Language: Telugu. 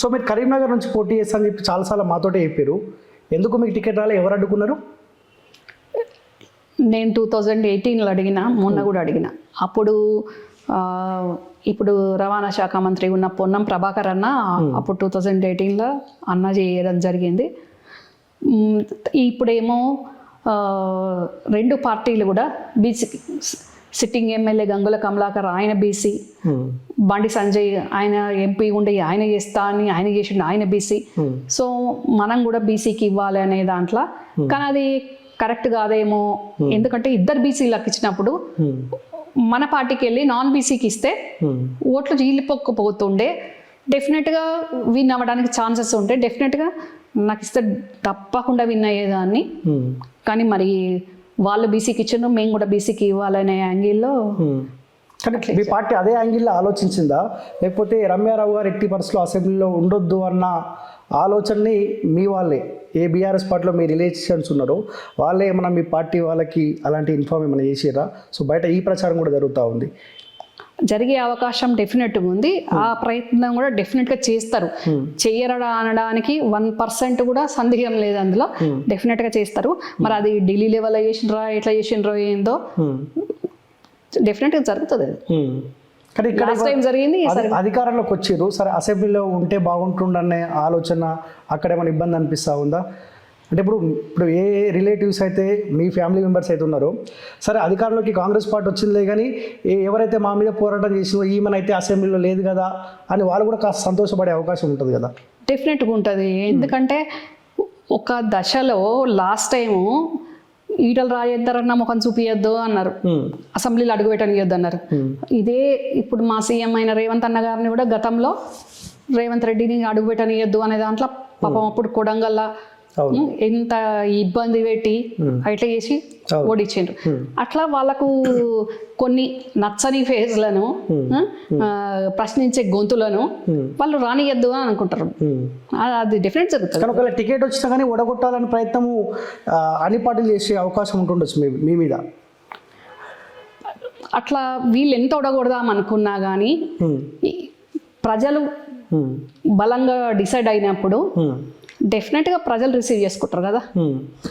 సో మీరు కరీంనగర్ నుంచి పోటీ చేస్తా అని చెప్పి చాలాసార్లు మాతోటే చెప్పారు. ఎందుకు మీకు టికెట్ రాలే? ఎవరు అడ్డుకున్నారు? నేను టూ థౌజండ్ ఎయిటీన్లో అడిగిన మొన్న కూడా అడిగిన. అప్పుడు ఇప్పుడు రవాణా శాఖ మంత్రి ఉన్న పొన్నం ప్రభాకర్ అన్న అప్పుడు టూ థౌజండ్ ఎయిటీన్లో అన్న చేయడం జరిగింది. ఇప్పుడేమో రెండు పార్టీలు కూడా BC sitting MLA Gangula Kamalakar ఆయన బీసీ. బండి సంజయ్ ఆయన ఎంపీ ఉండి ఆయన చేస్తా అని ఆయన చేసిండు ఆయన బీసీ. సో మనం కూడా బీసీకి ఇవ్వాలి అనే దాంట్లో. కానీ అది కరెక్ట్ కాదేమో. ఎందుకంటే ఇద్దరు బీసీలకు ఇచ్చినప్పుడు మన పార్టీకి వెళ్ళి నాన్ బీసీకి ఇస్తే ఓట్లు చీలిపోకపోతుండే. డెఫినెట్గా విన్ అవ్వడానికి ఛాన్సెస్ ఉంటే డెఫినెట్గా నాకు ఇస్తే తప్పకుండా విన్ అయ్యేదాన్ని. కానీ మరి వాళ్ళు బీసీకి ఇచ్చారు మేము కూడా బీసీకి ఇవ్వాలనే యాంగిల్లో కానీ మీ పార్టీ అదే యాంగిల్లో ఆలోచించిందా? లేకపోతే రమ్యారావు గారు ఎట్టి పరిస్థితుల్లో అసెంబ్లీలో ఉండొద్దు అన్న ఆలోచనని మీ వాళ్ళే ఏ బీఆర్ఎస్ పార్టీలో మీ రిలేషన్స్ ఉన్నారో వాళ్ళే ఏమైనా మీ పార్టీ వాళ్ళకి అలాంటి ఇన్ఫార్మ్ ఏమైనా చేసిరా సో బయట ఈ ప్రచారం కూడా జరుగుతూ ఉంది. జరిగే అవకాశం డెఫినెట్గా ఉంది. ఆ ప్రయత్నం కూడా డెఫినెట్గా చేస్తారు. చెయ్యరా అనడానికి వన్ పర్సెంట్ కూడా సందేహం లేదు అందులో. డెఫినెట్గా చేస్తారు. మరి అది ఢిల్లీ లెవెల్లో చేసినరా ఎట్లా చేసినరో ఏందో డెఫినెట్గా జరుగుతుంది అది. Hmm. కానీ ఇక్కడ జరిగింది అధి- అధికారంలోకి వచ్చారు. సరే అసెంబ్లీలో ఉంటే బాగుంటుండనే ఆలోచన అక్కడ ఏమైనా ఇబ్బంది అనిపిస్తూ ఉందా? అంటే ఇప్పుడు ఇప్పుడు ఏ రిలేటివ్స్ అయితే మీ ఫ్యామిలీ మెంబర్స్ అయితే ఉన్నారో సరే అధికారంలోకి కాంగ్రెస్ పార్టీ వచ్చిందిలే కానీ ఏ- ఎవరైతే మా మీద పోరాటం చేసిందో ఈమెనైతే అసెంబ్లీలో లేదు కదా అని వాళ్ళు కూడా కాస్త సంతోషపడే అవకాశం ఉంటుంది కదా? డెఫినెట్గా ఉంటుంది. ఎందుకంటే ఒక దశలో లాస్ట్ టైము ఈటల రాజేందర్ అన్న ముఖం చూపియొద్దు అన్నారు. అసెంబ్లీలో అడుగు పెట్టనియొద్దు అన్నారు ఇదే ఇప్పుడు మా సీఎం అయిన రేవంత్ అన్న గారిని కూడా గతంలో రేవంత్ రెడ్డిని అడుగు పెట్టనియొద్దు అనే దాంట్లో పాపం అప్పుడు కొడంగల్లా ఎంత ఇబ్బంది పెట్టి అట్లా చేసి అవును. ఓడించిండ్రు. అట్లా వాళ్ళకు కొన్ని నచ్చని ఫేజ్లను ప్రశ్నించే గొంతులను వాళ్ళు రానియద్దు అని అనుకుంటారు. అది డెఫినెట్ జరుగుతుంది. కానీ ఒకవేళ టికెట్ వచ్చినా కానీ ఓడగొట్టాలని ప్రయత్నము పార్టీలు చేసే అవకాశం ఉంటుండొచ్చు మీ మీద. అట్లా వీళ్ళు ఎంత ఒడగొడదాం అనుకున్నా కానీ ప్రజలు. బలంగా డిసైడ్ అయినప్పుడు. డెఫినెట్గా ప్రజలు రిసీవ్ చేసుకుంటారు కదా. Hmm.